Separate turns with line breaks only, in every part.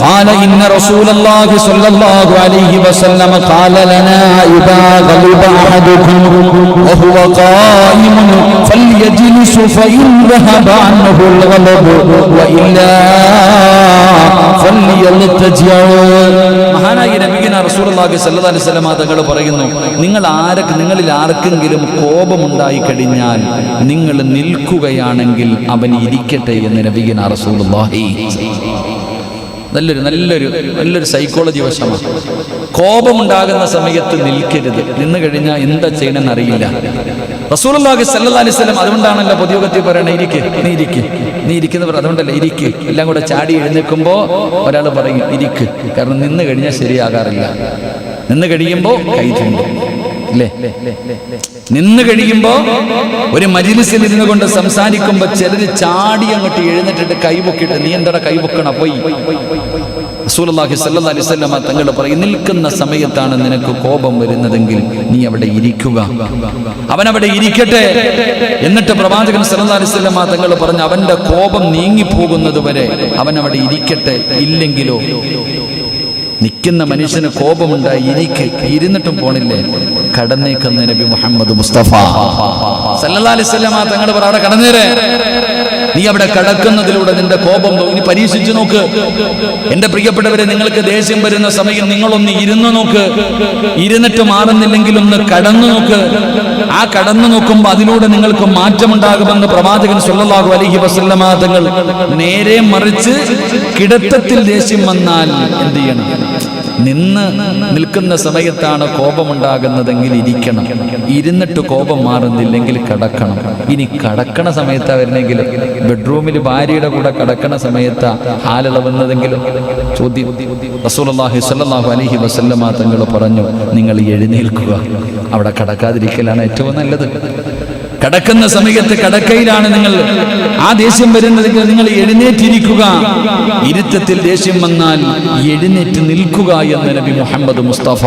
قال إن رسول الله صلى الله عليه وسلم قال لنا إذا غلب أحدكم وهو قائم فليجلس فإن ذهب عنه الغلب وإلا فليلتجع മഹാനായ നബിഗന റസൂലുള്ളാഹി സ്വല്ലല്ലാഹി അലൈഹി വസല്ലം തങ്ങൾ പറയുന്നു നിങ്ങൾ ആരൊക്കെ നിങ്ങളിൽ ആർക്കെങ്കിലും കോപമുണ്ടായി കഴിഞ്ഞാൽ നിങ്ങൾ നിൽക്കുകയാണെങ്കിൽ അവൻ ഇരിക്കട്ടെ എന്ന് നബിഗന റസൂലുള്ളാഹി നല്ലൊരു നല്ലൊരു നല്ലൊരു സൈക്കോളജി വശമാണ്. കോപമുണ്ടാകുന്ന സമയത്ത് നിൽക്കരുത്. നിന്ന് കഴിഞ്ഞാൽ എന്താ ചെയ്യണമെന്ന് അറിയില്ല റസൂലി സല്ലാ അലൈഹി വസല്ലം അതുകൊണ്ടാണല്ലോ പൊതുയോഗത്തിൽ പറയണേ ഇരിക്ക് നീ ഇരിക്ക്. നീ ഇരിക്കുന്നവർ അതുകൊണ്ടല്ല ഇരിക്ക്. എല്ലാം കൂടെ ചാടി എഴുന്നേൽക്കുമ്പോൾ ഒരാൾ പറയും ഇരിക്ക്. കാരണം നിന്ന് കഴിഞ്ഞാൽ ശരിയാകാറില്ല. നിന്ന് കഴിയുമ്പോൾ കൈ ചുണ്ടും. അല്ലേ നിന്ന് കഴിയുമ്പോ ഒരു മജിലിസിൽ ഇരുന്നു കൊണ്ട് സംസാരിക്കുമ്പോ ചിലര് ചാടി അങ്ങോട്ട് എഴുന്നേറ്റിട്ട് കൈപൊക്കിയിട്ട് നീ എന്താ കൈപൊക്കണ പോയി. റസൂലുള്ളാഹി സ്വല്ലല്ലാഹി അലൈഹി വസല്ലമ തങ്ങൾ പറയും നിൽക്കുന്ന സമയത്താണ് നിനക്ക് കോപം വരുന്നതെങ്കിൽ നീ അവിടെ ഇരിക്കുക. അവൻ അവിടെ ഇരിക്കട്ടെ. എന്നിട്ട് പ്രവാചകൻ സല്ലല്ലാഹി അലൈഹി വസല്ലമ തങ്ങൾ പറഞ്ഞു അവന്റെ കോപം നീങ്ങിപ്പോകുന്നത് വരെ അവൻ അവിടെ ഇരിക്കട്ടെ. ഇല്ലെങ്കിലോ? നിൽക്കുന്ന മനുഷ്യന് കോപമുണ്ടായി ഇരിക്ക്. ഇരുന്നിട്ടും പോണില്ലേ? കടന്നേക്കുന്ന നബി മുഹമ്മദ് മുസ്തഫ. വസല്ലമ തങ്ങൾ പറ അവിടെ കടന്നേരെ നീ അവിടെ കടക്കുന്നതിലൂടെ നിന്റെ കോപം ഇനി പരീക്ഷിച്ചു നോക്ക്. എന്റെ പ്രിയപ്പെട്ടവരെ നിങ്ങൾക്ക് ദേഷ്യം വരുന്ന സമയം നിങ്ങളൊന്ന് ഇരുന്ന് നോക്ക്. ഇരുന്നിട്ട് മാറുന്നില്ലെങ്കിൽ ഒന്ന് കടന്നു നോക്ക്. ആ കടന്നു നോക്കുമ്പോൾ അതിലൂടെ നിങ്ങൾക്ക് മാറ്റമുണ്ടാകുമെന്ന് പ്രവാചകൻ സല്ലല്ലാഹു അലൈഹി വസല്ലമ തങ്ങൾ നേരെ മറിച്ച് കിടത്തത്തിൽ ദേഷ്യം വന്നാൽ എന്ത് ചെയ്യണം? നിന്ന് നിൽക്കുന്ന സമയത്താണ് കോപമുണ്ടാകുന്നതെങ്കിൽ ഇരിക്കണം. ഇരുന്നിട്ട് കോപം മാറുന്നില്ലെങ്കിൽ കടക്കണം. ഇനി കടക്കണ സമയത്താ വരുന്നെങ്കിൽ ബെഡ്റൂമിൽ ഭാര്യയുടെ കൂടെ കടക്കണ സമയത്താ ആലിളവുന്നതെങ്കിലും ചോദ്യം. റസൂലുള്ളാഹി സ്വല്ലല്ലാഹു അലൈഹി വസല്ലമ തങ്ങൾ പറഞ്ഞു നിങ്ങൾ എഴുന്നേൽക്കുക. അവിടെ കടക്കാതിരിക്കലാണ് ഏറ്റവും നല്ലത്. കടക്കുന്ന സമയത്ത് കടക്കയിലാണ് നിങ്ങൾ ആ ദേഷ്യം വരുന്നതെങ്കിൽ നിങ്ങൾ എഴുന്നേറ്റിരിക്കുക. ഇരുത്തത്തിൽ ദേഷ്യം വന്നാൽ എഴുന്നേറ്റ് നിൽക്കുക എന്ന് നബി മുഹമ്മദ് മുസ്തഫ.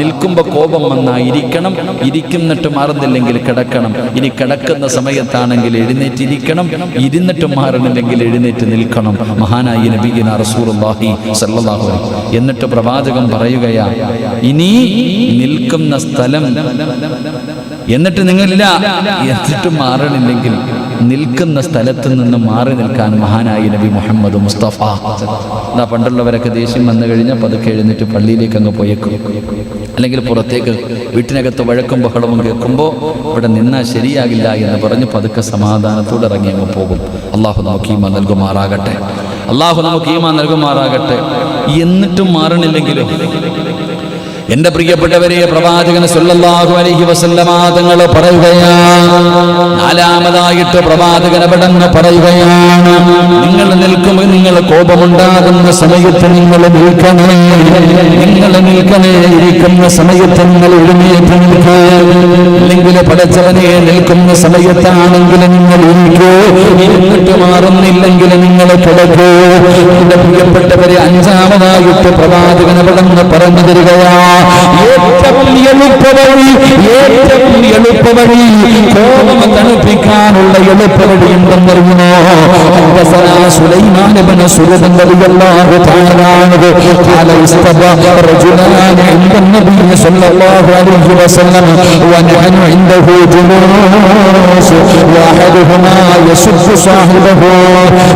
നിൽക്കുമ്പോ കോപം വന്നാ ഇരിക്കണം. ഇരിക്കുന്നിട്ട് മാറുന്നില്ലെങ്കിൽ കിടക്കണം. ഇനി കിടക്കുന്ന സമയത്താണെങ്കിൽ എഴുന്നേറ്റിരിക്കണം. ഇരുന്നിട്ട് മാറണില്ലെങ്കിൽ എഴുന്നേറ്റ് നിൽക്കണം. മഹാനായി നബീന റസൂലുള്ളാഹി സല്ലല്ലാഹു അലൈഹി എന്നിട്ട് പ്രവാചകം പറയുകയാ ഇനി നിൽക്കുന്ന സ്ഥലം എന്നിട്ട് നിങ്ങളില്ല. എന്നിട്ട് മാറണില്ലെങ്കിൽ നിൽക്കുന്ന സ്ഥലത്ത് നിന്ന് മാറി നിൽക്കാൻ മഹാനായ നബി മുഹമ്മദ് മുസ്തഫ. എന്നാ പണ്ടുള്ളവരൊക്കെ ദേഷ്യം വന്നു കഴിഞ്ഞാൽ പതുക്കെ എഴുന്നേറ്റ് പള്ളിയിലേക്ക് അങ്ങ് പോയേക്കും. അല്ലെങ്കിൽ പുറത്തേക്ക് വീട്ടിനകത്ത് വഴക്കും ബഹളവും കേൾക്കുമ്പോൾ ഇവിടെ നിന്നാൽ ശരിയാകില്ല എന്ന് പറഞ്ഞ് പതുക്കെ സമാധാനത്തോടെ ഇറങ്ങി അങ്ങ് പോകും. അള്ളാഹു നമുക്ക് ഈമ നൽകുമാറാകട്ടെ. അള്ളാഹു നമുക്ക് ഈമ നൽകുമാറാകട്ടെ. എന്നിട്ടും മാറണില്ലെങ്കിലും എന്റെ പ്രിയപ്പെട്ടവരെ പ്രവാചകൻ സല്ലല്ലാഹു അലൈഹി വസല്ലമ തങ്ങൾ പറയുകയാണ്. നാലാമതായിട്ട് പ്രവാചകൻ അവിടെന്ന് പറയുകയാണ് നിങ്ങൾ നിൽക്കുമ്പോൾ നിങ്ങൾ കോപമുണ്ടാകുന്ന സമയത്ത് നിങ്ങൾ നിൽക്കണേ നിങ്ങൾ നിൽക്കണേ ഇരിക്കുന്ന സമയത്ത് നിങ്ങൾ എഴുന്നേറ്റ് നിൽക്കേ. അല്ലെങ്കിൽ പടച്ചവനെ നിൽക്കുന്ന സമയത്താണെങ്കിൽ നിങ്ങൾ ഇരിക്കൂ. ഇരുന്നിട്ട് മാറുന്നില്ലെങ്കിൽ നിങ്ങൾ കിടക്കൂ. എന്റെ പ്രിയപ്പെട്ടവരെ അഞ്ചാമതായിട്ട് പ്രവാചകൻ അവിടെന്ന് പറഞ്ഞു തരികയാ ഏറ്റവും എളുപ്പവഴി ഏറ്റവും എളുപ്പവഴി കോപം തണുപ്പിക്കാനുള്ള എളുപ്പവഴി എന്തെന്നറിയുമോ حدثنا سليمان بن سرد رضي الله تعالى عنه قال استبى رجلان عند النبي صلى الله عليه وسلم ونحن عنده جلوس واحدهما يسب صاحبه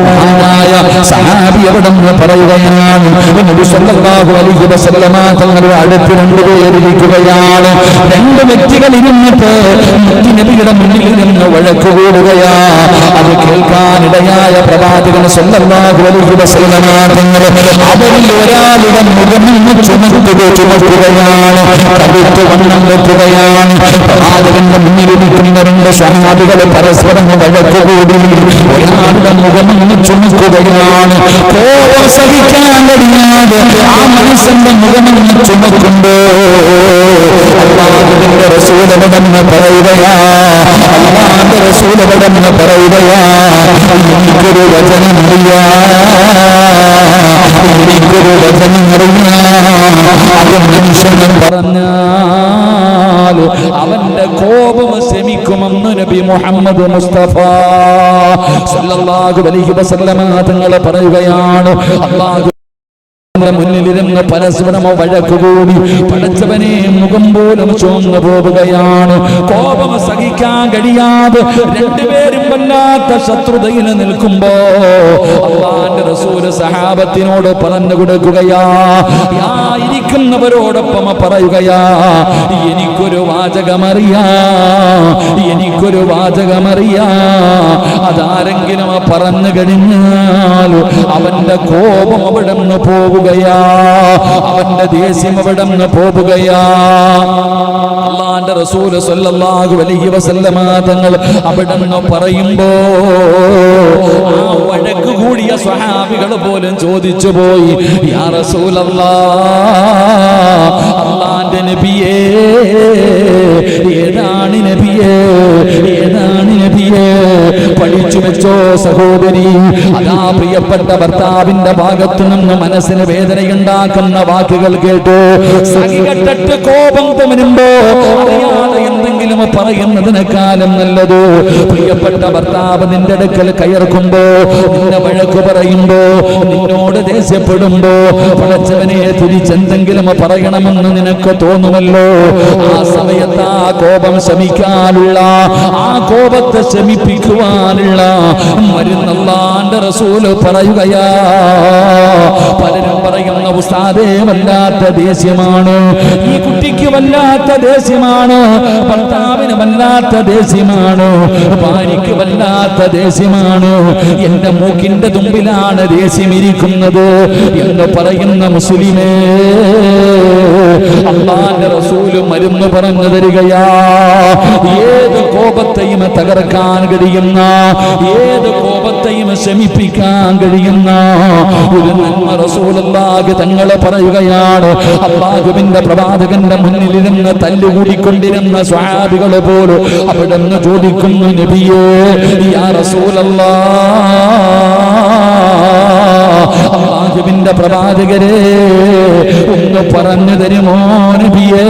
മഹാനായ സഹാബി എവിടെ നിന്ന് പറയുകയാണ് നബി സല്ലല്ലാഹു അലൈഹി വസല്ലമ തങ്ങളുടെ അടുത്ത് രണ്ടുപേരിരിക്കുകയാണ് രണ്ട് വ്യക്തികൾ ഇരുന്നിട്ട് നബിയുടെ മുന്നിൽ നിന്ന് വഴക്ക് കൂടുകയാ. അത് കേൾക്കാനിടയായ പ്രവാചകൻ തങ്ങൾ അവരിൽ ഒരാളുടെ മുഖം ചുമക്കുകയാണ് കടുത്ത് വണ്ണം വെക്കുകയാണ്. പ്രവാചകന്റെ മുന്നിലിരിക്കുന്ന രണ്ട് സഹാബികൾ പരസ്പരം വഴക്ക് കൂടി ഒരാളുടെ മുഖം ചുമക്കുകയാണ് സഹിക്കാൻ കഴിയാതെ ആ മനുഷ്യന്റെ മുഖം നിന്ന് ചുമക്കുമ്പോ അള്ളാഹുവിന്റെ അവന്റെ കോപം ശമിക്കുമെന്ന് നബി മുഹമ്മദ് മുസ്തഫ സല്ലല്ലാഹു അലൈഹി വസല്ലമ തങ്ങൾ പറയുകയാണ്. അല്ലാഹു ന്റെ മുന്നിലിരുന്ന് പരസ്പരമോ വഴക്കുകൂടി. പഠിച്ചവനെ മുഖം പോലും ചുവന്നു പോവുകയാണ്. കോപം സഹിക്കാൻ കഴിയാതെ രണ്ടുപേരും വല്ലാത്ത ശത്രുതയിൽ നിൽക്കുമ്പോ അള്ളാന്റെ റസൂൽ സഹാബത്തിനോട് പറഞ്ഞു കൊടുക്കുകയാ യാ ഇരിക്കുന്നവരോടൊപ്പം പറയുകയാ എനിക്കൊരു വാചകമറിയാ എനിക്കൊരു വാചകമറിയാ. അതാരെങ്കിലും പറഞ്ഞു കഴിഞ്ഞാൽ അവന്റെ കോപം അവിടെ നിന്ന് പോവുകയാ അവന്റെ ദേഷ്യം അവിടെ നിന്ന് പോവുകയാ. അള്ളാന്റെ റസൂൽ സല്ലല്ലാഹു അലൈഹി വസല്ലമ തങ്ങൾ അവിടെ നിന്ന് പറയുമ്പോ വഴക്ക് കൂടിയ സ്വഹാബികൾ പോലും ചോദിച്ചു പോയി യാ റസൂലല്ലാ അള്ളാന്റെ നബിയേ ഏതാണ് നബിയേ ഏതാണ് നബിയേ? പഠിച്ചു വെച്ചോ സഹോദരി അതാ പ്രിയപ്പെട്ട ഭർത്താവിന്റെ ഭാഗത്തു നിന്ന് മനസ്സിന് വേദനയുണ്ടാക്കുന്ന വാക്കുകൾ കേട്ടു. കോപം തുമരുമ്പോ അറിയാതെ എന്തെങ്കിലും പറയുന്നതിനേക്കാളും നല്ലത് പ്രിയപ്പെട്ട ഭർത്താവ് നിന്റെ അടുക്കൽ കയർക്കുമ്പോ നിന്റെ വഴക്ക് പറയുമ്പോ നിന്നോട് ദേഷ്യപ്പെടുമ്പോ പടച്ചവനെ തിരിച്ചെന്തെങ്കിലും പറയണമെന്ന് നിനക്ക് തോന്നുമല്ലോ? ആ സമയത്ത് ആ കോപം ശമിക്കാനുള്ള ആ കോപത്തെ ശമിപ്പിക്കുവാനുള്ള മരുന്നല്ലാന്റെ റസൂൽ പറയുകയാ. പലരും പറയുന്ന ഉസ്താദേ വല്ലാത്ത ദേഷ്യമാണ്. ഈ കുട്ടിക്ക് വല്ലാത്ത ദേഷ്യമാണ്. ഭർത്താവിന് വല്ലാത്ത ദേഷ്യമാണ്? ഭാര്യയ്ക്ക് വല്ലാത്ത ദേഷ്യമാണ്? എന്റെ മൂക്കിന്റെ തുമ്പിലാണ് ദേഷ്യം ഇരിക്കുന്നത് എന്ന് പറയുന്ന മുസ്ലിമേ അള്ളാന്റെ റസൂൽ മരുന്ന് പറഞ്ഞു തരികയാ. ഏത് കോപത്തെയും തകർക്കാൻ കഴിയുന്ന ഏത് കോപത്തെയും ശമിപ്പിക്കാൻ കഴിയുന്ന ഒരു നന്മ റസൂലല്ലാഹ് തങ്ങളെ പറയുകയാണ്. അള്ളാഹുവിന്റെ പ്രവാചകന്റെ മുന്നിലിരുന്ന് തല്ലുകൂടിക്കൊണ്ടിരുന്ന തല്ലുകൂടിക്കൊണ്ടിരുന്ന സ്വാബികൾ പോലും അവിടെ നിന്ന് ചോദിക്കുന്നു നബിയേ യാ റസൂലല്ലാ. അള്ളാഹുവിന്റെ പ്രവാചകരെ ഒന്ന് പറഞ്ഞു തരുമോ നബിയേ?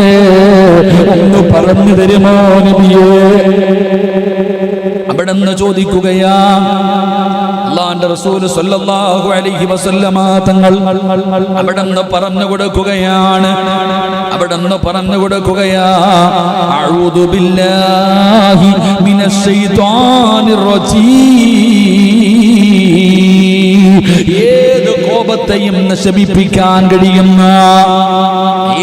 ഒന്ന് പറഞ്ഞു തരുമോ നബിയേ? അവിടെ നിന്ന് ചോദിക്കുകയാ അള്ളാന്റെ റസൂൽ സല്ലല്ലാഹു അലൈഹി വസല്ലമ തങ്ങൾ അവിടെ നിന്ന് പറഞ്ഞു കൊടുക്കുകയാണ്. അവിടെ നിന്ന് പറഞ്ഞു കൊടുക്കുകയാ. അഊദു ബില്ലാഹി മിനശ് കോപത്തെയും നശിപ്പിക്കാൻ കഴിയുന്ന?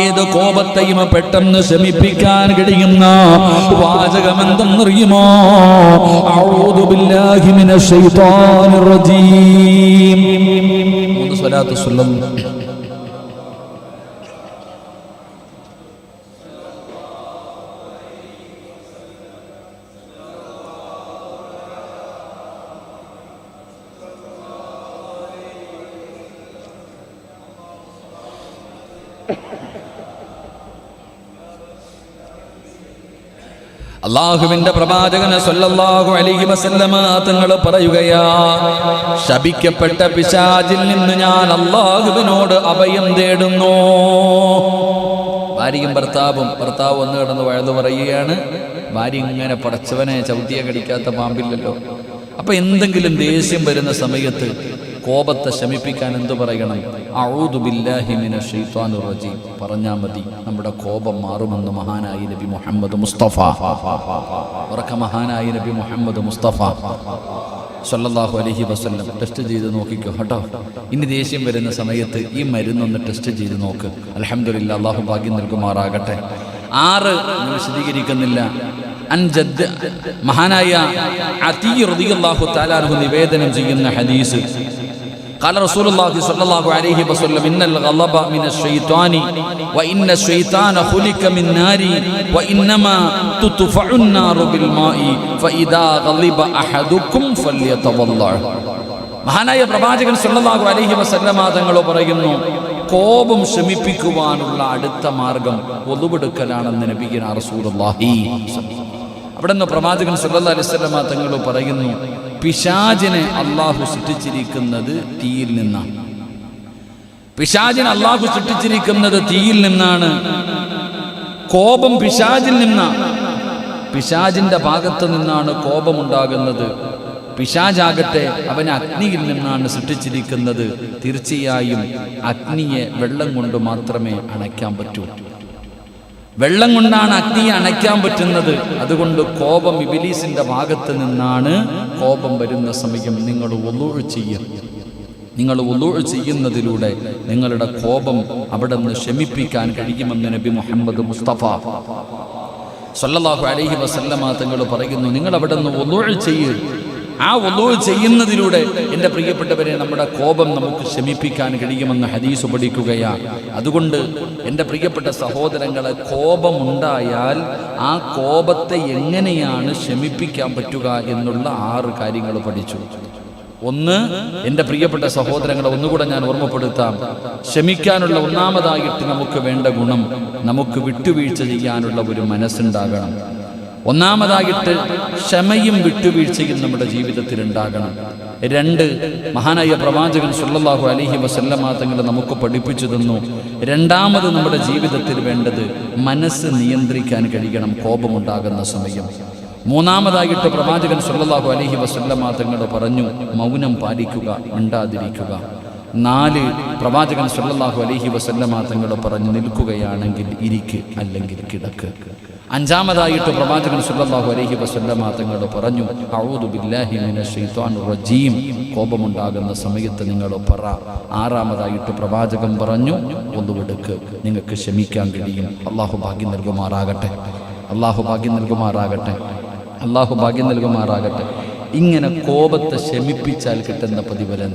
ഏത് കോപത്തെയും പെട്ടെന്ന് ശമിപ്പിക്കാൻ കഴിയുന്ന വാചകം എന്തെന്നറിയുമോ അഊദു ബില്ലാഹി മിനശ് റജീം. അള്ളാഹുവിന്റെ പ്രവാചകന് സല്ലല്ലാഹു അലിഹി വസല്ലമ തങ്ങൾ പറയുകയാ ശപിക്കപ്പെട്ട പിശാചിൽ നിന്ന് ഞാൻ അള്ളാഹുവിനോട് അഭയം തേടുന്നു. ഭാര്യയും ഭർത്താവും ഭർത്താവ് ഒന്ന് കിടന്ന് വഴുതു പറയുകയാണ്. ഭാര്യ ഇങ്ങനെ പടച്ചവനെ ചവിട്ടിയെ കടിക്കാത്ത പാമ്പില്ലല്ലോ. അപ്പൊ എന്തെങ്കിലും ദേഷ്യം വരുന്ന സമയത്ത് കോപത്തെ ശമിപ്പിക്കാൻ എന്തു പറയണം റജീം പറഞ്ഞാൽ മതി നമ്മുടെ കോപം മാറുമെന്ന് മഹാനായി നബി മുഹമ്മദ് മുസ്തഫ ഉറക്ക മഹാനായി നബി മുഹമ്മദ് മുസ്തഫ സല്ലല്ലാഹു അലൈഹി വസല്ലം ടെസ്റ്റ് ചെയ്ത് നോക്കിക്കോ കേട്ടോ ഇനി ദേഷ്യം വരുന്ന സമയത്ത് ഈ മരുന്നൊന്ന് ടെസ്റ്റ് ചെയ്ത് നോക്ക് അലഹമില്ല അള്ളാഹു ഭാഗ്യം നൽകുമാറാകട്ടെ ആറ് വിശദീകരിക്കുന്നില്ല അൻജദ് മഹാനായ അതി റളിയല്ലാഹു തആല താലാർഹു നിവേദനം ചെയ്യുന്ന ഹദീസ് قال رسول الله صلى الله عليه وسلم إن الغضب من الشيطان وإن الشيطان خلق من نار وإنما تطفع النار بالماء فإذا غضب أحدكم فليتضلع മഹാനായ പ്രവാചകൻ സല്ലല്ലാഹു അലൈഹി വസല്ലമ തങ്ങൾ പറയുന്നു കോപം ശമിപ്പിക്കുവാനുള്ള അടുത്ത മാർഗം ഒതുവെടുക്കലാണെന്ന് നബിഗിന റസൂലുള്ളാഹി അവിടെ നിന്ന് പ്രവാചകൻ സല്ലല്ലാഹു അലൈഹി വസല്ലമ തങ്ങൾ പറയുന്നു പിശാചിനെ അള്ളാഹു സൃഷ്ടിച്ചിരിക്കുന്നത് തീയിൽ നിന്നാണ്. പിശാചിനെ അള്ളാഹു സൃഷ്ടിച്ചിരിക്കുന്നത് തീയിൽ നിന്നാണ്. കോപം പിശാജിൽ നിന്നാണ്. പിശാജിന്റെ ഭാഗത്ത് നിന്നാണ് കോപമുണ്ടാകുന്നത്. പിശാജാകട്ടെ അവനെ അഗ്നിയിൽ നിന്നാണ് സൃഷ്ടിച്ചിരിക്കുന്നത്. തീർച്ചയായും അഗ്നിയെ വെള്ളം കൊണ്ട് മാത്രമേ അണയ്ക്കാൻ പറ്റൂ. വെള്ളം കൊണ്ടാണ് അഗ്നിയെ അണയ്ക്കാൻ പറ്റുന്നത്. അതുകൊണ്ട് കോപം ഇബിലീസിന്റെ ഭാഗത്ത് നിന്നാണ് കോപം വരുന്ന സമയം നിങ്ങൾ ഒലൂഴ് ചെയ്യും നിങ്ങൾ ഒലൂഴ് ചെയ്യുന്നതിലൂടെ നിങ്ങളുടെ കോപം അവിടെ നിന്ന് ശമിപ്പിക്കാൻ കഴിയുമെന്ന് നബി മുഹമ്മദ് മുസ്തഫ സല്ലല്ലാഹു അലൈഹി വസല്ലമ തങ്ങൾ പറയുന്നു നിങ്ങൾ അവിടെ നിന്ന് ഒലൂഴ് ചെയ്യ്. ആ ഒലൂഴ് ചെയ്യുന്നതിലൂടെ എന്റെ പ്രിയപ്പെട്ടവരെ നമ്മുടെ കോപം നമുക്ക് ശമിപ്പിക്കാൻ കഴിയുമെന്ന് ഹദീസ് പഠിക്കുകയാണ് അതുകൊണ്ട് എന്റെ പ്രിയപ്പെട്ട സഹോദരങ്ങളെ കോപമുണ്ടായാൽ ആ കോപത്തെ എങ്ങനെയാണ് ശമിപ്പിക്കാൻ പറ്റുക എന്നുള്ള ആറ് കാര്യങ്ങൾ പഠിച്ചു. ഒന്ന് എന്റെ പ്രിയപ്പെട്ട സഹോദരങ്ങളെ ഒന്നുകൂടെ ഞാൻ ഓർമ്മപ്പെടുത്താം. ക്ഷമിക്കാനുള്ള ഒന്നാമതായിട്ട് നമുക്ക് വേണ്ട ഗുണം നമുക്ക് വിട്ടുവീഴ്ച ചെയ്യാനുള്ള ഒരു മനസ്സുണ്ടാകണം. ഒന്നാമതായിട്ട് ക്ഷമയും വിട്ടുവീഴ്ചയും നമ്മുടെ ജീവിതത്തിൽ ഉണ്ടാകണം രണ്ട് മഹാനായ പ്രവാചകൻ സുല്ലാഹു അലഹി വസല്ലമ തങ്ങൾ നമുക്ക് പഠിപ്പിച്ചു തന്നു. രണ്ടാമത് നമ്മുടെ ജീവിതത്തിൽ വേണ്ടത് മനസ്സ് നിയന്ത്രിക്കാൻ കഴിയണം കോപമുണ്ടാകുന്ന സമയം. മൂന്നാമതായിട്ട് പ്രവാചകൻ സുല്ലാഹു അലഹി വസല്ലമ തങ്ങൾ പറഞ്ഞു മൗനം പാലിക്കുക മിണ്ടാതിരിക്കുക. നാല് പ്രവാചകൻ സല്ലല്ലാഹു അലഹി വസല്ലമ തങ്ങൾ പറഞ്ഞു നിൽക്കുകയാണെങ്കിൽ ഇരിക്ക് അല്ലെങ്കിൽ കിടക്ക്. അഞ്ചാമതായിട്ട് പ്രവാചകൻ സല്ലല്ലാഹു അലഹി വസല്ലമ തങ്ങൾ പറഞ്ഞു റജീം. കോപമുണ്ടാകുന്ന സമയത്ത് നിങ്ങൾ പറ. ആറാമതായിട്ട് പ്രവാചകൻ പറഞ്ഞു ഒന്നുവെടുക്ക് നിങ്ങൾക്ക് ക്ഷമിക്കാൻ കഴിയും. അള്ളാഹു ഭാഗ്യം നൽകുമാറാകട്ടെ. അള്ളാഹു ഭാഗ്യം നൽകുമാറാകട്ടെ. അള്ളാഹു ഭാഗ്യം നൽകുമാറാകട്ടെ. ഇങ്ങനെ കോപത്തെ ശമിപ്പിച്ചാൽ കിട്ടുന്ന പ്രതിഫലം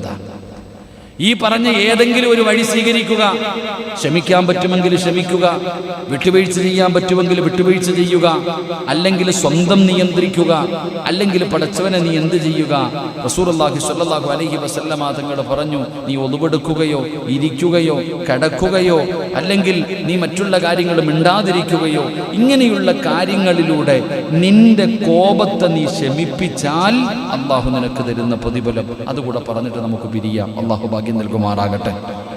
ഈ പറഞ്ഞ ഏതെങ്കിലും ഒരു വഴി സ്വീകരിക്കുക. ക്ഷമിക്കാൻ പറ്റുമെങ്കിൽ ക്ഷമിക്കുക. വിട്ടുവീഴ്ച ചെയ്യാൻ പറ്റുമെങ്കിൽ വിട്ടുവീഴ്ച ചെയ്യുക. അല്ലെങ്കിൽ സ്വന്തം നിയന്ത്രിക്കുക. അല്ലെങ്കിൽ പടച്ചവനെ നീ എന്ത് ചെയ്യുക? റസൂർല്ലാഹി സ്വല്ലല്ലാഹു അലൈഹി വസല്ലമ തങ്ങൾ പറഞ്ഞു നീ ഒതുവെടുക്കുകയോ ഇരിക്കുകയോ കിടക്കുകയോ അല്ലെങ്കിൽ നീ മറ്റുള്ള കാര്യങ്ങൾ മിണ്ടാതിരിക്കുകയോ ഇങ്ങനെയുള്ള കാര്യങ്ങളിലൂടെ നിന്റെ കോപത്തെ നീ ക്ഷമിപ്പിച്ചാൽ അള്ളാഹു നിനക്ക് തരുന്ന പ്രതിഫലം. അതുകൂടെ പറഞ്ഞിട്ട് നമുക്ക് പിരിയാം. അള്ളാഹു ഭാഗ്യം നൽകുമാറാകട്ടെ.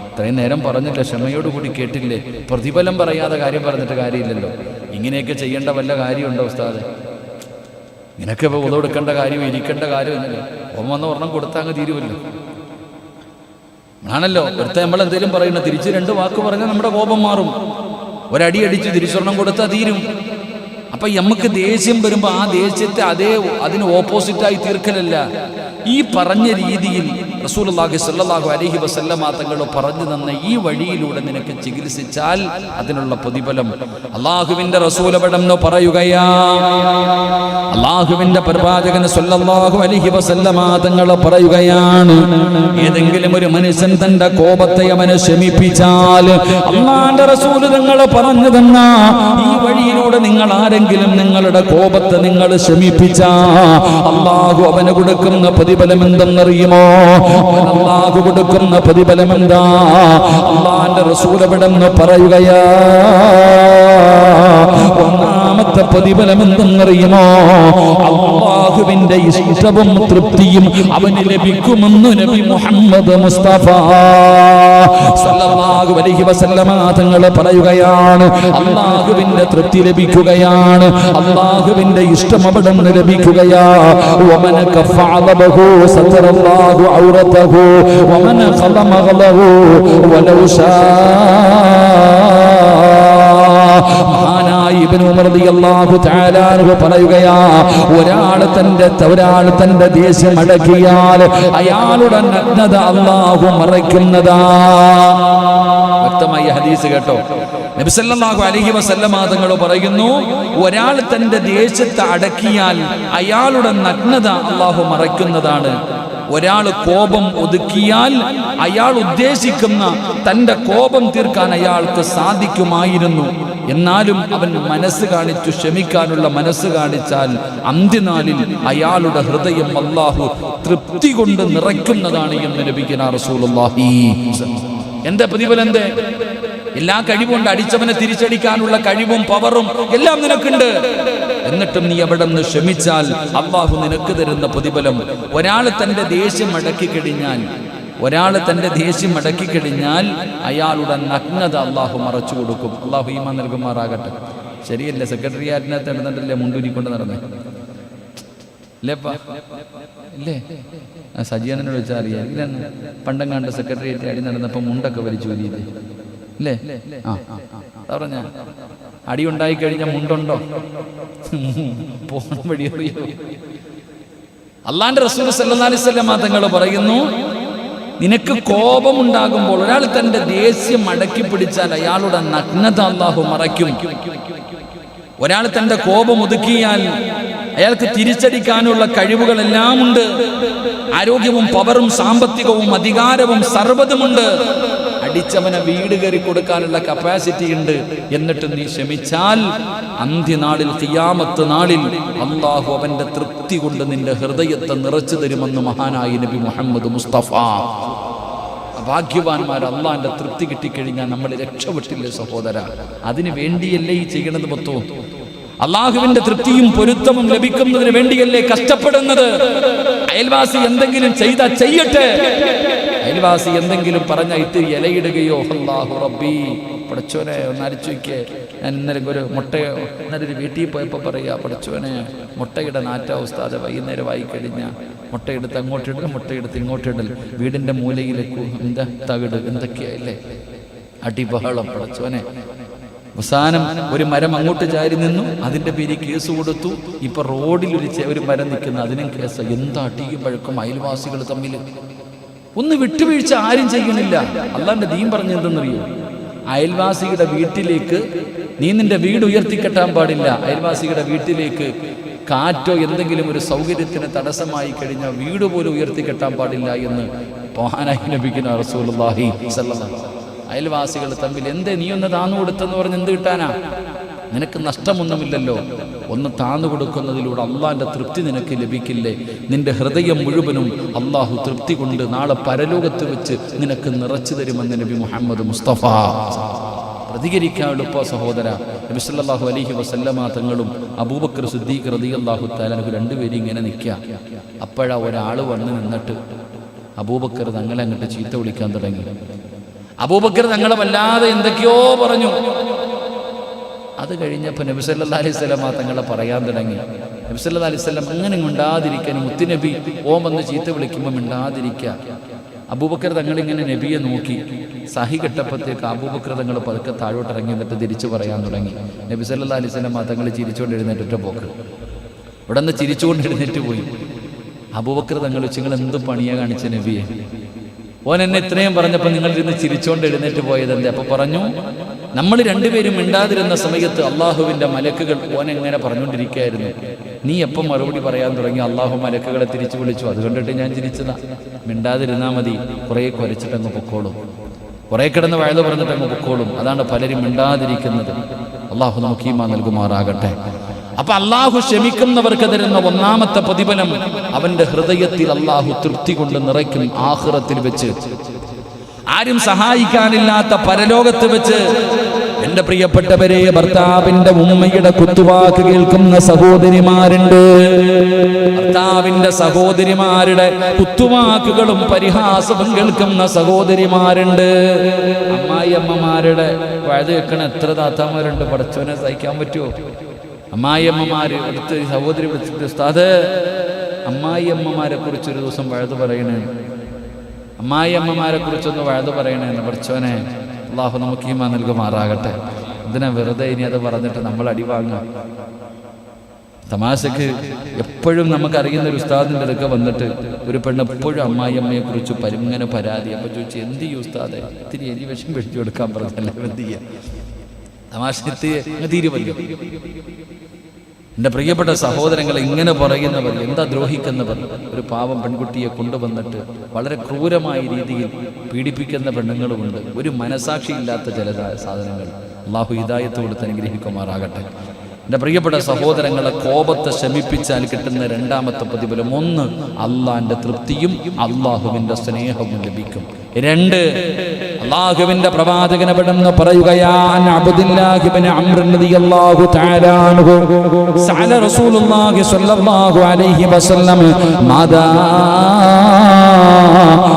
ഇത്രയും നേരം പറഞ്ഞില്ല ക്ഷമയോടുകൂടി കേട്ടില്ലേ? പ്രതിഫലം പറയാതെ കാര്യം പറഞ്ഞിട്ട് കാര്യമില്ലല്ലോ. ഇങ്ങനെയൊക്കെ ചെയ്യേണ്ട വല്ല കാര്യമുണ്ടോ ഉസ്താദെ? നിനക്ക് ഇപ്പോൾ ഉതവെടുക്കേണ്ട കാര്യം ഇരിക്കേണ്ട കാര്യമൊന്നുമില്ല വന്ന ഒരെണ്ണം കൊടുത്താൽ അങ്ങ് തീരുമല്ലോ. ആണല്ലോ വെറുതെ നമ്മൾ എന്തെങ്കിലും പറയുന്നത് തിരിച്ച് രണ്ട് വാക്ക് പറഞ്ഞാൽ നമ്മുടെ കോപം മാറും. ഒരടി അടിച്ച് തിരിച്ചൊരെണ്ണം കൊടുത്താൽ തീരും. അപ്പൊ നമുക്ക് ദേഷ്യം വരുമ്പോൾ ആ ദേഷ്യത്തെ അതേ അതിന് ഓപ്പോസിറ്റായി തീർക്കലല്ല. ഈ പറഞ്ഞ രീതിയിൽ റസൂലുള്ളാഹി സ്വല്ലല്ലാഹു അലൈഹി വസല്ലമ തങ്ങൾ പറഞ്ഞു തന്ന ഈ വഴിയിലൂടെ നിനക്ക് ചികിത്സിച്ചാൽ അതിനുള്ള പ്രതിഫലം അള്ളാഹുവിന്റെ റസൂലപടം പറയുകയാ. അള്ളാഹുവിന്റെ പ്രവാചകൻ സ്വല്ലല്ലാഹു അലൈഹി വസല്ലമ തങ്ങൾ പറയുകയാണ് ഏതെങ്കിലും ഒരു മനുഷ്യൻ തന്റെ കോപത്തെ അവനെ ശമിപ്പിച്ചാൽ അള്ളാന്റെ റസൂൽ തങ്ങൾ പറഞ്ഞു തന്ന ഈ വഴിയിലൂടെ നിങ്ങൾ ആരെങ്കിലും നിങ്ങളുടെ കോപത്തെ നിങ്ങൾ ശമിപ്പിച്ച അള്ളാഹു അവന് കൊടുക്കുന്ന പ്രതിഫലം എന്തെന്നറിയുമോ? അള്ളാഹു കൊടുക്കുന്ന പ്രതിഫലം എന്താ അള്ളാന്റെ റസൂലവിടെന്ന് പറയുകയാ? ഒന്നാമത്തെ പ്രതിഫലം എന്തെന്നറിയുമോ അള്ളാഹുവിന്റെ ഇഷ്ടവും തൃപ്തിയും അവന് ലഭിക്കുമെന്ന് നബി മുഹമ്മദ് മുസ്തഫ സല്ലല്ലാഹു അലൈഹി വസല്ലമ തങ്ങൾ പറയുകയാണ്. അള്ളാഹുവിന്റെ തൃപ്തി ലഭിക്കുകയാണ്. അള്ളാഹുവിന്റെ ഇഷ്ടം അവിടെ നിന്ന് ലഭിക്കുകയാ. വമന കഫഅലബഹു സതറല്ലാഹു ഔറതഹു വമന ഖലമഗലഹു വലൗ ശാ പറയുകയാ ഒരാൾ തന്റെ ഒരാൾ തന്റെ ദേഷ്യം അടക്കിയാൽ അയാളുടെ നഗ്നത അല്ലാഹു മറയ്ക്കുന്നതാ. വ്യക്തമായി ഹദീസ് കേട്ടോ? നബിസല്ലാഹു അലഹി അലൈഹി വസല്ലമ തങ്ങൾ പറയുന്നു ഒരാൾ തന്റെ ദേശത്തെ അടക്കിയാൽ അയാളുടെ നഗ്നത അള്ളാഹു മറയ്ക്കുന്നതാണ്. ഒരാൾ കോപം ഒതുക്കിയാൽ അയാൾ ഉദ്ദേശിക്കുന്ന തന്റെ കോപം തീർക്കാൻ അയാൾക്ക് സാധിക്കുമായിരുന്നു. എന്നാലും അവൻ മനസ്സ് കാണിച്ചു ക്ഷമിക്കാനുള്ള മനസ്സ് കാണിച്ചാൽ അന്ത്യനാളിൽ അയാളുടെ ഹൃദയം അള്ളാഹു തൃപ്തി കൊണ്ട് നിറയ്ക്കുന്നതാണ് എന്ന് ലഭിക്കുന്ന റസൂലുള്ളാഹി എന്താ പ്രതിഫലം? എന്തേ എല്ലാ കഴിവുണ്ട് അടിച്ചവനെ തിരിച്ചടിക്കാനുള്ള കഴിവും പവറും എല്ലാം നിനക്കുണ്ട്. എന്നിട്ടും നീ അവിടെ നിന്ന് ക്ഷമിച്ചാൽ അള്ളാഹു നിനക്ക് തരുന്ന പ്രതിഫലം. ഒരാൾ തന്റെ ദേഷ്യം അടക്കി കഴിഞ്ഞാൽ ഒരാൾ തന്റെ ദേഷ്യം അടക്കി കഴിഞ്ഞാൽ അയാളുടെ നഗ്നത അള്ളാഹു മറച്ചു കൊടുക്കും. അള്ളാഹു ഈമ നൽകുമാറാകട്ടെ. ശരിയല്ല? സെക്രട്ടറിയാറ്റിനകത്ത് നടന്നിട്ടല്ലേ മുണ്ടൂരിക്കൊണ്ട് നടന്നേ? ഇല്ലേപ്പാ ഇല്ലേ? ആ സജീവനോട് വെച്ചാൽ അറിയാം. ഇല്ല പണ്ടങ്ങാണ്ട് സെക്രട്ടേറിയറ്റ് അടി നടന്നപ്പോൾ മുണ്ടൊക്കെ വലിച്ചു വലിയത് അല്ലേ ആ. പറഞ്ഞ. അടി ഉണ്ടായി കഴിഞ്ഞാൽ മുണ്ടുണ്ടോ? പോണ അള്ളാന്റെ റസൂൽ വസല്ലം തങ്ങൾ പറയുന്നു നിനക്ക് കോപമുണ്ടാകുമ്പോൾ ഒരാൾ തന്റെ ദേഷ്യം അടക്കി പിടിച്ചാൽ അയാളുടെ നഗ്നത അള്ളാഹു മറയ്ക്കും. ഒരാൾ തന്റെ കോപം ഒതുക്കിയാൽ അയാൾക്ക് തിരിച്ചടിക്കാനുള്ള കഴിവുകളെല്ലാം ഉണ്ട്. ആരോഗ്യവും പവറും സാമ്പത്തികവും അധികാരവും സർവതുമുണ്ട്. അടിച്ചവനെ വീട് കയറി കൊടുക്കാനുള്ള കപ്പാസിറ്റി ഉണ്ട്. എന്നിട്ട് നീ ക്ഷമിച്ചാൽ അന്ത്യനാളിൽ ഖിയാമത്ത് നാളിൽ അള്ളാഹു അവന്റെ തൃപ്തി കൊണ്ട് നിന്റെ ഹൃദയത്തെ നിറച്ചു തരുമെന്ന് മഹാനായി നബി മുഹമ്മദ് മുസ്തഫ. ഭാഗ്യവാന്മാർ അള്ളാന്റെ തൃപ്തി കിട്ടിക്കഴിഞ്ഞാൽ നമ്മൾ രക്ഷപ്പെട്ടില്ലേ സഹോദര? അതിനു വേണ്ടിയല്ലേ ഈ ചെയ്യണത് മൊത്തവും അള്ളാഹുവിന്റെ തൃപ്തിയും പൊരുത്തവും ലഭിക്കുന്നതിന് വേണ്ടിയല്ലേ കഷ്ടപ്പെടുന്നത്? അയൽവാസി എന്തെങ്കിലും ചെയ്ത ചെയ്യട്ടെ. അയൽവാസി എന്തെങ്കിലും പറഞ്ഞ ഇത്തിരി ഇലയിടുകയോ. അള്ളാഹു റബ്ബി. പടച്ചോനെ ഒന്ന് അരിച്ചു ഞാൻ ഇന്നലെ ഒരു മുട്ട ഇന്നലെ ഒരു വീട്ടിൽ പോയപ്പോൾ പറയുക പടച്ചോനെ മുട്ടയുടെ നാറ്റാവസ്ഥ അത് വൈകുന്നേരമായി കഴിഞ്ഞാൽ മുട്ടയെടുത്ത് അങ്ങോട്ടിടൽ മുട്ടയെടുത്ത് ഇങ്ങോട്ടിടൽ വീടിന്റെ മൂലയിലേക്ക് എന്താ തകിട്? എന്തൊക്കെയായില്ലേ അടിബഹളം പടച്ചോനെ അവസാനം ഒരു മരം അങ്ങോട്ട് ചാരി നിന്നു അതിന്റെ പേര് കേസ് കൊടുത്തു. ഇപ്പൊ റോഡിൽ ഒരു ഒരു മരം നിൽക്കുന്നു അതിനും കേസ്. എന്താ അടിയും പഴക്കം അയൽവാസികൾ തമ്മിൽ? ഒന്ന് വിട്ടുവീഴ്ച ആരും ചെയ്യുന്നില്ല. അള്ളാന്റെ ദീൻ പറഞ്ഞെന്തെന്നറിയോ അയൽവാസിയുടെ വീട്ടിലേക്ക് നീ നിന്റെ വീട് ഉയർത്തിക്കെട്ടാൻ പാടില്ല. അയൽവാസിയുടെ വീട്ടിലേക്ക് കാറ്റോ എന്തെങ്കിലും ഒരു സൗകര്യത്തിന് തടസ്സമായി കഴിഞ്ഞാൽ വീട് പോലും ഉയർത്തിക്കെട്ടാൻ പാടില്ല എന്ന് മഹാനായി നബിക്കുന്ന റസൂൽ. അയൽവാസികൾ തമ്മിൽ എന്തേ നീ ഒന്ന് താന്നു കൊടുത്തെന്ന് പറഞ്ഞ് എന്ത് കിട്ടാനാ? നിനക്ക് നഷ്ടമൊന്നുമില്ലല്ലോ. ഒന്ന് താന്നു കൊടുക്കുന്നതിലൂടെ അള്ളാന്റെ തൃപ്തി നിനക്ക് ലഭിക്കില്ലേ? നിന്റെ ഹൃദയം മുഴുവനും അള്ളാഹു തൃപ്തി കൊണ്ട് നാളെ പരലോകത്ത് വെച്ച് നിനക്ക് നിറച്ചു തരുമെന്ന് നബി മുഹമ്മദ് മുസ്തഫ. പ്രതികരിക്കാൻ എളുപ്പ സഹോദര. നബി സല്ലല്ലാഹു അലൈഹി വസല്ലമ തങ്ങളും അബൂബക്കർ സിദ്ദീഖ് റളിയല്ലാഹു തആല രണ്ടുപേരും ഇങ്ങനെ നിൽക്കുക അപ്പോഴാ ഒരാൾ വന്ന് നിന്നിട്ട് അബൂബക്കർ തങ്ങളെ അങ്ങോട്ട് ചീത്ത വിളിക്കാൻ തുടങ്ങി. അബൂബക്കർ തങ്ങളെ വല്ലാതെ എന്തൊക്കെയോ പറഞ്ഞു. അത് കഴിഞ്ഞപ്പോൾ നബി സല്ലല്ലാഹു അലൈഹി സ്വലമ തങ്ങളെ പറയാൻ തുടങ്ങി. നബി സല്ലല്ലാഹു അലൈഹി സ്വലം അങ്ങനെ മിണ്ടാതിരിക്കാൻ മുത്തുനബി ഓം വന്ന് ചീത്ത വിളിക്കുമ്പോൾ മിണ്ടാതിരിക്കുക അബൂബക്കർ തങ്ങളിങ്ങനെ നബിയെ നോക്കി. സഹി കെട്ടപ്പത്തേക്ക് അബൂബക്കർ തങ്ങൾ പതുക്കെ താഴോട്ട് ഇറങ്ങി എന്നിട്ട് തിരിച്ചു പറയാൻ തുടങ്ങി. നബി സല്ലല്ലാഹു അലൈഹി സ്വലം തങ്ങൾ ചിരിച്ചുകൊണ്ട് എഴുന്നേറ്റിട്ട് പോക്ക്. ഇവിടെ നിന്ന് ചിരിച്ചുകൊണ്ട് എഴുന്നേറ്റ് പോയി. അബൂബക്കർ തങ്ങൾ വെച്ച് നിങ്ങൾ എന്ത് പണിയാ കാണിച്ച നബിയെ? ഓൻ എന്നെ ഇത്രയും പറഞ്ഞപ്പോൾ നിങ്ങൾ ഇരുന്ന് ചിരിച്ചോണ്ട് എഴുന്നേറ്റ് പോയത് എന്തേ? അപ്പൊ പറഞ്ഞു നമ്മൾ രണ്ടുപേരും മിണ്ടാതിരുന്ന സമയത്ത് അള്ളാഹുവിന്റെ മലക്കുകൾ ഓൻ എങ്ങനെ പറഞ്ഞുകൊണ്ടിരിക്കുകയായിരുന്നു? നീ എപ്പം മറുപടി പറയാൻ തുടങ്ങി? അള്ളാഹു മലക്കുകളെ തിരിച്ചു വിളിച്ചു. അത് കണ്ടിട്ട് ഞാൻ ചിരിച്ചതാ. മിണ്ടാതിരുന്നാ മതി. കുറേ കുരച്ചിട്ടങ്ങ് പൊക്കോളും. കുറെ കിടന്ന് വഴുത് പറഞ്ഞിട്ടങ്ങ് പൊക്കോളും. അതാണ് പലരും മിണ്ടാതിരിക്കുന്നത്. അള്ളാഹു നമുക്ക് നൽകുമാറാകട്ടെ. അപ്പൊ അള്ളാഹു ക്ഷമിക്കുന്നവർക്ക് തരുന്ന ഒന്നാമത്തെ പ്രതിഫലം അവന്റെ ഹൃദയത്തിൽ അള്ളാഹു തൃപ്തി കൊണ്ട് നിറയ്ക്കും ആഹ്റത്തിൽ വെച്ച്. ആരും സഹായിക്കാനില്ലാത്ത പരലോകത്ത് വെച്ച്. എന്റെ പ്രിയപ്പെട്ടവരെ ഭർത്താവിന്റെ ഉമ്മയുടെ കുത്തുവാക്ക് കേൾക്കുന്ന സഹോദരിമാരുണ്ട്. ഭർത്താവിന്റെ സഹോദരിമാരുടെ കുത്തുവാക്കുകളും പരിഹാസവും കേൾക്കുന്ന സഹോദരിമാരുണ്ട്. അമ്മായി അമ്മമാരുടെ വെക്കണ എത്ര താത്താമാരുണ്ട്? പടച്ചവനെ സഹിക്കാൻ പറ്റുമോ അമ്മായിയമ്മമാര് അടുത്ത് സഹോദരി വിളിച്ചിട്ട് ഉസ്താദ് അമ്മായിയമ്മമാരെ കുറിച്ച് ഒരു ദിവസം വഴുത് പറയണേ. അമ്മായിയമ്മമാരെ കുറിച്ചൊന്ന് വഴുത് പറയണേന്ന് പഠിച്ചവനെ അള്ളാഹു നമുക്ക് ഈമാ നൽകുമാറാകട്ടെ. ഇതിനെ വെറുതെ ഇനി അത് പറഞ്ഞിട്ട് നമ്മൾ അടിവാങ്ങുക തമാശക്ക് എപ്പോഴും നമുക്കറിയുന്ന ഒരു ഉസ്താദിന്റെ അടുക്ക വന്നിട്ട് ഒരു പെണ്ണ് എപ്പോഴും അമ്മായിയമ്മയെ കുറിച്ച് പരിങ്ങനെ പരാതി. അപ്പൊ ചോദിച്ചു എന്ത് ചെയ്യും ഉസ്താദെ? ഇത്തിരി എരി വിഷം പിടിച്ചു കൊടുക്കാൻ പറഞ്ഞല്ലേ? എന്ത് ചെയ്യാം? തമാശ തീരുമല്ലോ എന്റെ പ്രിയപ്പെട്ട സഹോദരങ്ങൾ ഇങ്ങനെ പറയുന്നവർ എന്താ ദ്രോഹിക്കുന്നവർ? ഒരു പാവം പെൺകുട്ടിയെ കൊണ്ടുവന്നിട്ട് വളരെ ക്രൂരമായ രീതിയിൽ പീഡിപ്പിക്കുന്ന പെണ്ണുങ്ങളുമുണ്ട്. ഒരു മനസാക്ഷിയില്ലാത്ത ചില സാധനങ്ങൾ. അള്ളാഹു ഹിദായത്ത് കൊടുത്ത് അനുഗ്രഹിക്കുമാറാകട്ടെ. എന്റെ പ്രിയപ്പെട്ട സഹോദരങ്ങളെ കോപത്തെ ശമിപ്പിച്ചാൽ കിട്ടുന്ന രണ്ടാമത്തെ പ്രതിഫലം ഒന്ന് അള്ളാഹിന്റെ തൃപ്തിയും അള്ളാഹുവിന്റെ സ്നേഹവും ലഭിക്കും. രണ്ട് അള്ളാഹുവിന്റെ പ്രവാചകനെ പെടുന്ന പറയുകയാൻ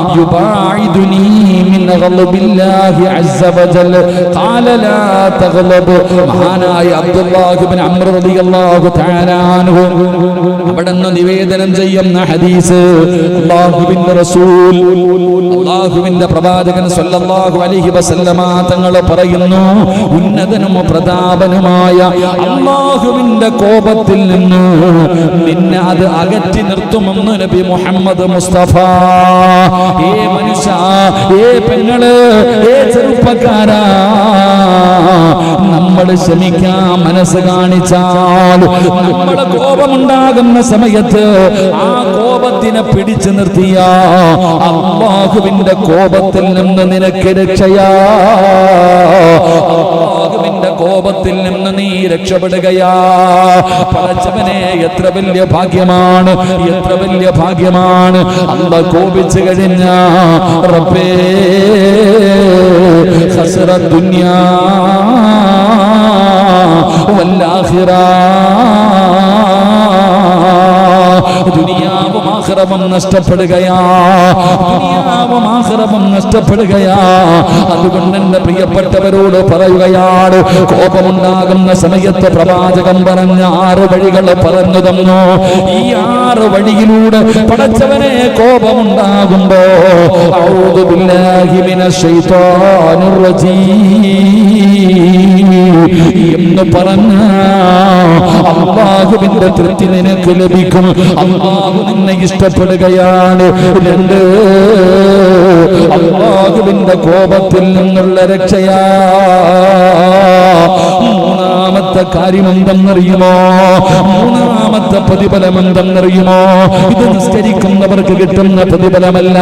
അബ്ദുല്ലാഹി ഇബ്നു അംർ റളിയല്ലാഹു തആല അൻഹു സഅല റസൂലുള്ളാഹി സ്വല്ലല്ലാഹു അലൈഹി വസല്ലം മാദാ يباعدني من غضب الله عز وجل قال لا تغضب മഹാനായ അബ്ദുല്ലാഹ് ബിൻ അംർ റളിയല്ലാഹു തആല അൻഹു അവിടുന്ന് നിവേദനം ചെയ്യുന്ന ഹദീസ് അല്ലാഹുവിന്റെ റസൂൽ അല്ലാഹുവിന്റെ പ്രവാചകൻ സല്ലല്ലാഹു അലൈഹി വസല്ലമ തങ്ങൾ പറയുന്നു ഉന്നതനും പ്രതാപനുമായ അല്ലാഹുവിന്റെ കോപത്തിൽ നിന്ന് നിന്നെ അത് അകറ്റി നിർത്തുമെന്ന് നബി മുഹമ്മദ് മുസ്തഫ ഏ മനുഷ്യ ഏ പെങ്ങൾ ഏ ചെറുപ്പക്കാരാ നമ്മൾ ക്ഷമിക്കാൻ മനസ്സ് കാണിച്ചാൽ നമ്മളെ കോപമുണ്ടാകുന്ന സമയത്ത് ആ കോപത്തിനെ പിടിച്ചു നിർത്തിയ അള്ളാഹുവിന്റെ കോപത്തിൽ നിന്ന് നിനക്ക് രക്ഷയാ. അള്ളാഹുവിന്റെ കോപത്തിൽ നിന്ന് നീ രക്ഷപ്പെടുകയാ. പടച്ചവനെ എത്ര വലിയ ഭാഗ്യമാണ് എത്ര വലിയ ഭാഗ്യമാണ്. അല്ല കോപിച്ചു കഴിഞ്ഞ റബ്ബേ ഹസറ ദുനിയാ വല്ലാഹിറാ. ആഖിറവും നഷ്ടപ്പെടുകയാ. ദുനിയാവും നഷ്ടപ്പെടുകയാ. അതുകൊണ്ട് എന്റെ പ്രിയപ്പെട്ടവരോട് പറയുകയാണ് കോപമുണ്ടാകുന്ന സമയത്ത് പ്രവാചകൻ പറഞ്ഞ ആറ് വഴികൾ പറഞ്ഞു തന്നു. ഈ ആറ് വഴിയിലൂടെ പടച്ചവനെ കോപമുണ്ടാകുമ്പോ ഔദു ബില്ലാഹി മിനശ് റജീം. എന്ന് പറഞ്ഞ അള്ളാഹുവിന്റെ തൃപ്തി നിനക്ക് ലഭിക്കും. അള്ളാഹു നിന്നെ ഇഷ്ടപ്പെടുകയാണ്. രണ്ട് അള്ളാഹുവിന്റെ കോപത്തിൽ നിന്നുള്ള രക്ഷയാ. മൂന്നാമത്തെ കാര്യം എന്തെന്നറിയുമോ? മൂന്നാമത്തെ പ്രതിഫലം എന്തെന്നറിയുമോ ഇത് നിസ്കരിക്കുന്നവർക്ക് കിട്ടുന്ന പ്രതിഫലമല്ല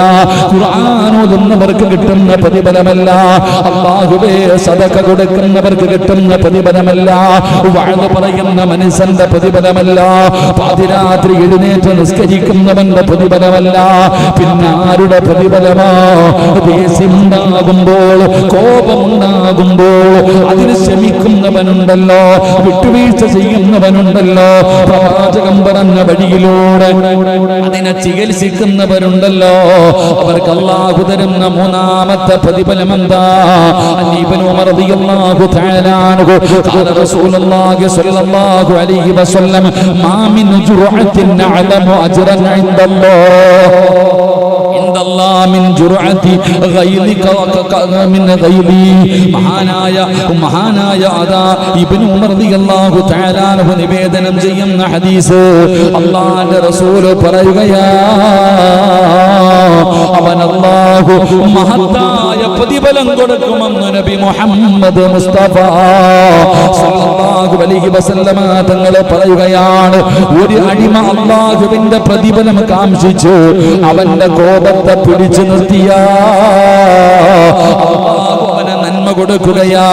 ഖുർആാനോതുന്നവർക്ക് കിട്ടുന്ന പ്രതിഫലമല്ല അള്ളാഹുവേ സദക കൊടുക്കുന്നവർക്ക് കിട്ടുന്ന പ്രതിഫലമല്ല വാഴ പറയുന്ന മനുഷ്യന്റെ പ്രതിഫലമല്ല പാതിരാത്രി എഴുന്നേറ്റ് നിസ്കരിക്കുന്നവന്റെ പ്രതിഫലമല്ല. പിന്നെ ആരുടെ പ്രതിഫലമാ? ദേഷ്യമുണ്ടാകുമ്പോൾ കോപമുണ്ടാകുമ്പോൾ അതിന് ക്ഷമിക്കുന്നവനുണ്ടല്ലോ. വിട്ടുവീഴ്ച ചെയ്യുന്നവനുണ്ടല്ലോ. പ്രവാചകം പറഞ്ഞ വഴിയിലൂടെ അതിനെ ചികിത്സിക്കുന്നവരുണ്ടല്ലോ. അവർക്ക് അള്ളാഹു തരുന്ന മൂന്നാമത്തെ പ്രതിഫലം എന്താ? അന്നീബൻ ഉമർ റളിയല്ലാഹു തആല ഖാല റസൂലുള്ളാഹി സ്വല്ലല്ലാഹു അലൈഹി വസല്ലം അജ്റൻ ഇൻദല്ലാഹ്. മഹാനായ മഹാനായ അതാ ഇബ്നു ഉമർ റളിയല്ലാഹു തആല അൻഹു നിവേദനം ചെയ്യുന്ന ഹദീസ്. അല്ലാഹുവിന്റെ റസൂൽ പറയുകയാ അവൻ അല്ലാഹു മഹത്തായ പ്രതിഫലം കൊടുക്കുമെന്ന് നബി മുഹമ്മദ് മുസ്തഫ സല്ലല്ലാഹു അലൈഹി വസല്ലമ തങ്ങൾ പറയുകയാണ്. ഒരു അടിമ അല്ലാഹുവിന്റെ പ്രതിഫലം കാംക്ഷിച്ചു. അവന്റെ കോപത്തെ പിടിച്ചു നിർത്തിയ. നന്മ കൊടുക്കുകയാ.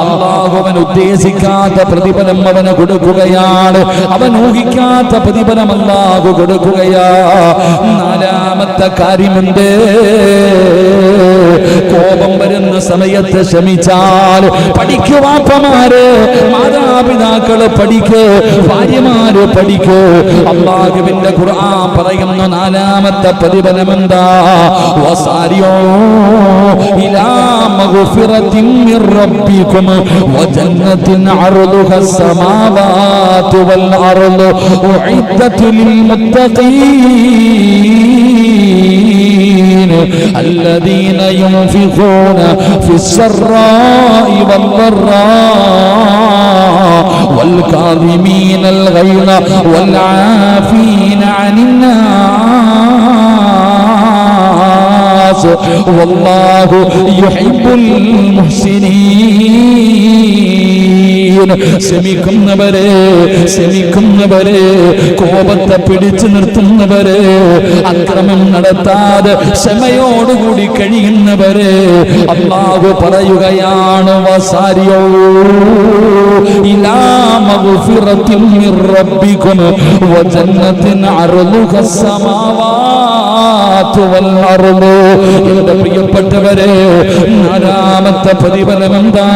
അല്ലാഹു അവൻ ഉദ്ദേശിക്കാത്ത പ്രതിഫലം അവന് കൊടുക്കുകയാണ്. അവൻ ഊഹിക്കാത്ത പ്രതിഫലം അല്ലാഹു കൊടുക്കുകയാ. നാലാമത്തെ കാര്യമുണ്ട്. കോപം വരുന്ന സമയത്ത് ശമിച്ചാൽ പഠിക്കുവാപ്പമാര് മാതാപിതാക്കൾ പഠിക്ക് ഭാര്യമാര് പഠിക്കൂ. അള്ളാഹുവിന്റെ ഖുർആൻ പറയുന്ന നാലാമത്തെ പ്രതിഫലം എന്താ വസാരിയോ ഇലാ മിർ വൽ ലിൽ للمتقين الذين ينفقون في السراء والضراء والكاظمين الغيظ والعافين عن الناس. والله يحب المحسنين. ക്ഷമിക്കുന്നവരെ ക്ഷമിക്കുന്നവരെ കോപത്തെ പിടിച്ചു നിർത്തുന്നവരെ അക്രമം നടത്താതെ ക്ഷമയോടുകൂടി കഴിയുന്നവരെ അള്ളാഹു പറയുകയാണ് വസാരിയോ ഇലാമഗുഫിറത്തിൽ റബ്ബിക്കും വജന്നത്തിൻ അറുതുക സമാവാ. എന്റെ പ്രിയപ്പെട്ടവരെ നാലാമത്തെ പ്രതിഫലം എന്താ?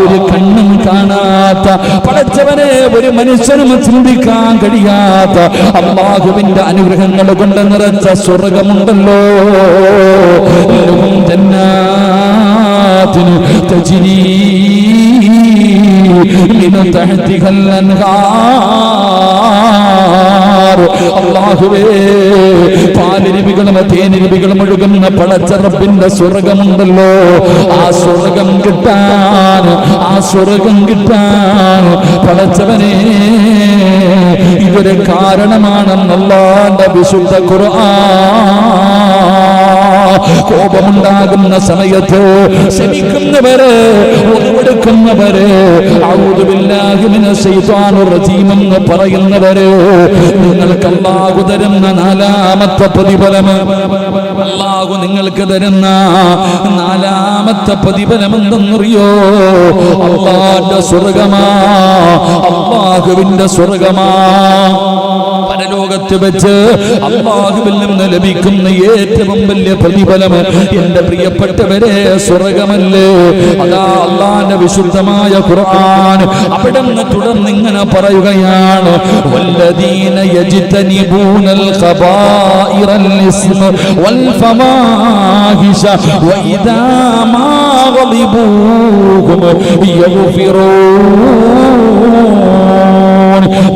ഒരു കണ്ണും കാണാത്ത പടച്ചവനെ ഒരു മനുഷ്യനും ചിന്തിക്കാൻ കഴിയാത്ത അള്ളാഹുവിന്റെ അനുഗ്രഹങ്ങൾ കൊണ്ട് നിറച്ച സ്വർഗമുണ്ടല്ലോ. ലഹും ജന്നാത്തിൻ തജ്രീ മിൻ തഹ്തിഹൽ അൻഹാർ. അള്ളാഹുവേ പാലരുവികളും തേനിരുവികളും ഒഴുകുന്ന പടച്ചറപ്പിന്റെ സ്വർഗമുണ്ടല്ലോ. ആ സ്വർഗം കിട്ടാൻ ആ സ്വർഗം കിട്ടാൻ പടച്ചവനെ ഇതൊരു കാരണമാണെന്നല്ലാണ്ട് വിശുദ്ധ ഖുർആൻ കോപമുണ്ടാകുന്ന സമയത്ത് ശമിക്കുന്നവര് ഒന്നുകൊടുക്കുന്നവര് എന്ന് പറയുന്നവര് നിങ്ങൾക്ക് അള്ളാഹു തരുന്ന നാലാമത്തെ പ്രതിഫലം അല്ലാഹു നിങ്ങൾക്ക് തരുന്ന നാലാമത്തെ പ്രതിഫലം എന്തെന്നറിയോ അള്ളാന്റെ സ്വർഗമാ അള്ളാഹുവിന്റെ സ്വർഗമാ പരലോകത്ത് വെച്ച് അള്ളാഹുവിൽ നിന്ന് ലഭിക്കുന്ന ഏറ്റവും വലിയ പ്രതിഫലം എന്റെ പ്രിയപ്പെട്ടവരെ സ്വർഗമല്ലേ. അതാ അള്ളാന്റെ വിശുദ്ധമായ ഖുർആൻ. അവിടെ നിന്ന് തുടർന്ന് ഇങ്ങനെ പറയുകയാണ് യജിതനിബൂനൽ ഖബായിറൽ ഇസ്മ വൽ ഫമാഹിഷ വഇദാ മാ ഗളിബൂഹും യഗ്ഫിറൂൻ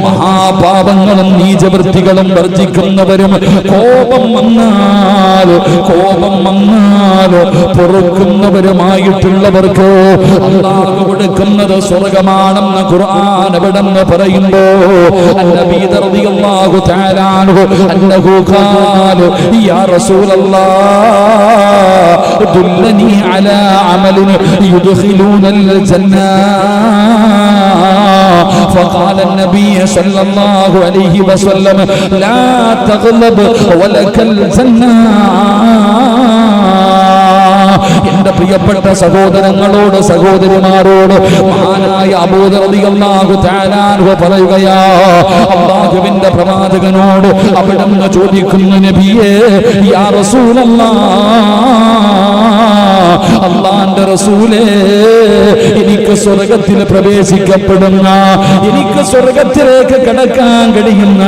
മഹാപാപങ്ങളും നീചവൃത്തികളും വർജിക്കുന്നവരും കോപം വന്നാൽ കോപം വന്നാൽ പൊറുക്കുന്നവരുമായിട്ടുള്ളവർക്ക് കൊടുക്കുന്നത് സ്വർഗമാണെന്ന് ഖുർആൻ അവിടെ പറയുമ്പോ അല്ലാഹു താരാനു യാ റസൂലല്ലാഹ് ദുല്ലനി അലാ അമലിൻ യുദ്ഖിലൂനൽ ജന്നാ. على عمل يدخلون الجنة فقال النبي صلى الله عليه وسلم لا تغلب ولك الجنة എന്റെ പ്രിയപ്പെട്ട സഹോദരങ്ങളോട് സഹോദരിമാരോട് മഹാനായ അബൂദറിയാഹു താലാൻഹു പറയുകയാ അള്ളാഹുവിന്റെ പ്രവാചകനോട് അവിടെ നിന്ന് ചോദിക്കുന്നു നബിയേ യാ റസൂലല്ലാ അള്ളാന്റെ റസൂലേ എനിക്ക് സ്വർഗത്തിൽ പ്രവേശിക്കപ്പെടുന്ന എനിക്ക് സ്വർഗത്തിലേക്ക് കടക്കാൻ കഴിയുന്ന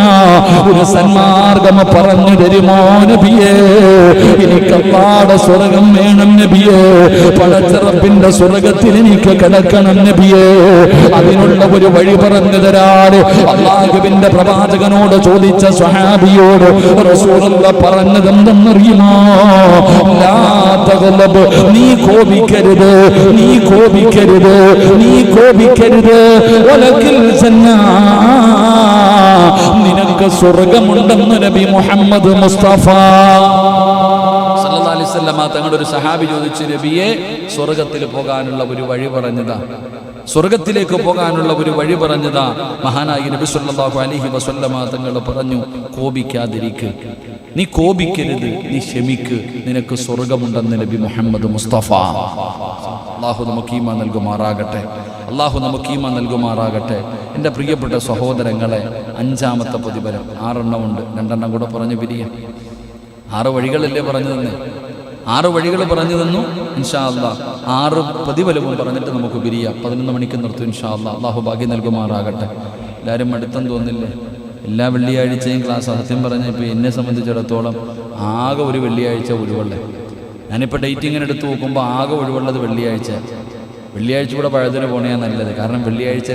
ഒരു സന്മാർഗം പറഞ്ഞു തരുമോ നബിയേ? എനിക്ക് അള്ളാടെ സ്വർഗം വേണം നബിയേ. പടച്ചിറപ്പിന്റെ സ്വർഗത്തിൽ എനിക്ക് കിടക്കണം നബിയേ. അതിനുള്ള ഒരു വഴി പറഞ്ഞു തരാട് അള്ളാഹുവിന്റെ പ്രവാചകനോട് ചോദിച്ച സ്വഹാബിയോട് റസൂലുള്ള പറഞ്ഞതെന്തെന്നറിയുമോ. നീ കോപിക്കരുത് നീ കോപിക്കരുത് നീ കോപിക്കരുത്. നിനക്ക് സ്വർഗമുണ്ടെന്ന് നബി മുഹമ്മദ് മുസ്തഫ. തങ്ങളുടെ ഒരു സഹാബി ചോദിച്ചു നബിയെ സ്വർഗത്തിൽ പോകാനുള്ള ഒരു വഴി പറഞ്ഞതാ. സ്വർഗത്തിലേക്ക് പോകാനുള്ള ഒരു വഴി പറഞ്ഞതാ. മഹാനായി നബി സല്ലല്ലാഹു അലൈഹി വസല്ലമ തങ്ങൾ പറഞ്ഞു കോപിക്കാതിരിക്ക്. നീ കോപിക്കരുത് നീ ക്ഷമിക്ക്. നിനക്ക് സ്വർഗമുണ്ടെന്ന് നബി മുഹമ്മദ് മുസ്തഫ. അള്ളാഹു നമുക്ക് ഈമ നൽകുമാറാകട്ടെ. അള്ളാഹു നമുക്ക് ഈമ നൽകുമാറാകട്ടെ. എന്റെ പ്രിയപ്പെട്ട സഹോദരങ്ങളെ അഞ്ചാമത്തെ പ്രതിഫലം. ആറെണ്ണമുണ്ട് രണ്ടെണ്ണം കൂടെ പറഞ്ഞു പിരിയ. ആറ് വഴികളല്ലേ പറഞ്ഞു തന്നെ? ആറ് വഴികൾ പറഞ്ഞു തന്നു. ഇൻഷാ അല്ലാ ആറ് പ്രതിഫലവും പറഞ്ഞിട്ട് നമുക്ക് പിരിയാം. പതിനൊന്ന് മണിക്ക് നിർത്തും ഇൻഷാ അല്ലാ അള്ളാഹു ഭാഗ്യം നൽകുമാറാകട്ടെ. എല്ലാവരും അടുത്തം തോന്നില്ലേ? എല്ലാ വെള്ളിയാഴ്ചയും ക്ലാസ്. സത്യം പറഞ്ഞ ഇപ്പോൾ എന്നെ സംബന്ധിച്ചിടത്തോളം ആകെ ഒരു വെള്ളിയാഴ്ച ഒഴിവുള്ളേ. ഞാനിപ്പോൾ ഡേറ്റ് ഇങ്ങനെ എടുത്ത് നോക്കുമ്പോൾ ആകെ ഒഴിവുള്ളത് വെള്ളിയാഴ്ച. വെള്ളിയാഴ്ച കൂടെ പഴത്തിന് പോണേ നല്ലത്. കാരണം വെള്ളിയാഴ്ച